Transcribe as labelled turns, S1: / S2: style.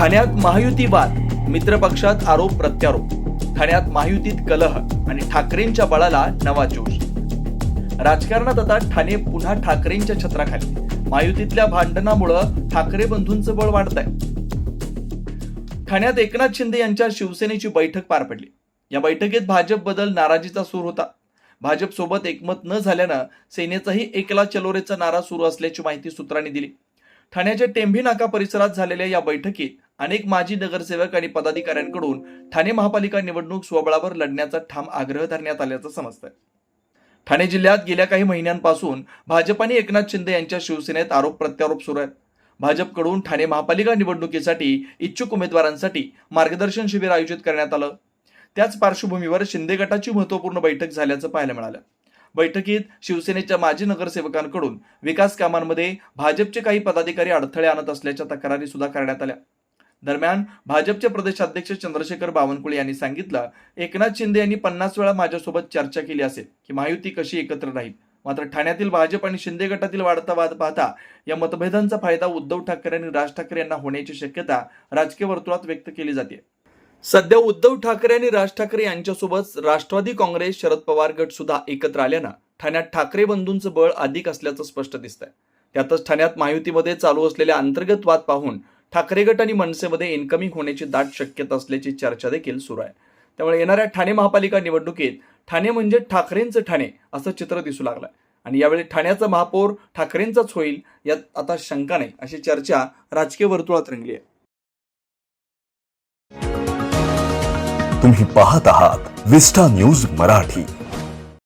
S1: ठाण्यात महायुती वाद मित्रपक्षात आरोप प्रत्यारोप ठाण्यात महायुतीत कलह आणि ठाकरेंच्या बळाला नवा जोश. राजकारणात आता ठाणे पुन्हा ठाकरेंच्या छत्राखाली. महायुतीतल्या भांडणामुळं ठाकरे बंधूंचं बळ वाढत आहे ठाण्यात एकनाथ शिंदे यांच्या शिवसेनेची बैठक पार पडली. या बैठकीत भाजप बदल नाराजीचा सूर होता. भाजप सोबत एकमत न झाल्यानं सेनेचाही एकला चलोरेचा नारा सुरू असल्याची माहिती सूत्रांनी दिली. ठाण्याच्या टेंभी नाका परिसरात झालेल्या या बैठकीत अनेक माजी नगरसेवक आणि पदाधिकाऱ्यांकडून ठाणे महापालिका निवडणूक स्वबळावर लढण्याचा ठाम आग्रह धरण्यात आल्याचं समजतंय. ठाणे जिल्ह्यात गेल्या काही महिन्यांपासून भाजप आणि एकनाथ शिंदे यांच्या शिवसेनेत आरोप प्रत्यारोप सुरू आहेत. भाजपकडून ठाणे महापालिका निवडणुकीसाठी इच्छुक उमेदवारांसाठी मार्गदर्शन शिबिर आयोजित करण्यात आलं. त्याच पार्श्वभूमीवर शिंदे गटाची महत्त्वपूर्ण बैठक झाल्याचं पाहायला मिळालं. बैठकीत शिवसेनेच्या माजी नगरसेवकांकडून विकास कामांमध्ये भाजपचे काही पदाधिकारी अडथळे आणत असल्याच्या तक्रारी सुद्धा करण्यात आल्या. दरम्यान भाजपचे प्रदेशाध्यक्ष चंद्रशेखर बावनकुळे यांनी सांगितलं एकनाथ शिंदे यांनी पन्नास वेळा माझ्यासोबत चर्चा केली असेल की महायुती कशी एकत्र राहील. मात्र ठाण्यातील भाजप आणि शिंदे गटातील वाढता वाद पाहता या मतभेदांचा फायदा उद्धव ठाकरे आणि राज ठाकरे यांना होण्याची शक्यता राजकीय वर्तुळात व्यक्त केली जाते. सध्या उद्धव ठाकरे आणि राज ठाकरे यांच्यासोबत राष्ट्रवादी काँग्रेस शरद पवार गट सुद्धा एकत्र आल्यानं ठाण्यात ठाकरे बंधूंचं बळ अधिक असल्याचं स्पष्ट दिसतंय. त्यातच ठाण्यात महायुतीमध्ये चालू असलेल्या अंतर्गत वाद पाहून ठाकरे गट आणि मनसेमध्ये इन्कमिंग होण्याची दाट शक्यता असल्याची चर्चा देखील सुरू आहे. त्यामुळे येणाऱ्या ठाणे महापालिका निवडणुकीत ठाणे म्हणजे ठाकरेंचं ठाणे असं चित्र दिसू लागलं आणि यावेळी ठाण्याचा महापौर ठाकरेंचाच होईल यात आता शंका नाही अशी चर्चा राजकीय वर्तुळात रंगली आहे.
S2: तुम्ही पाहत आहात विस्टा न्यूज मराठी.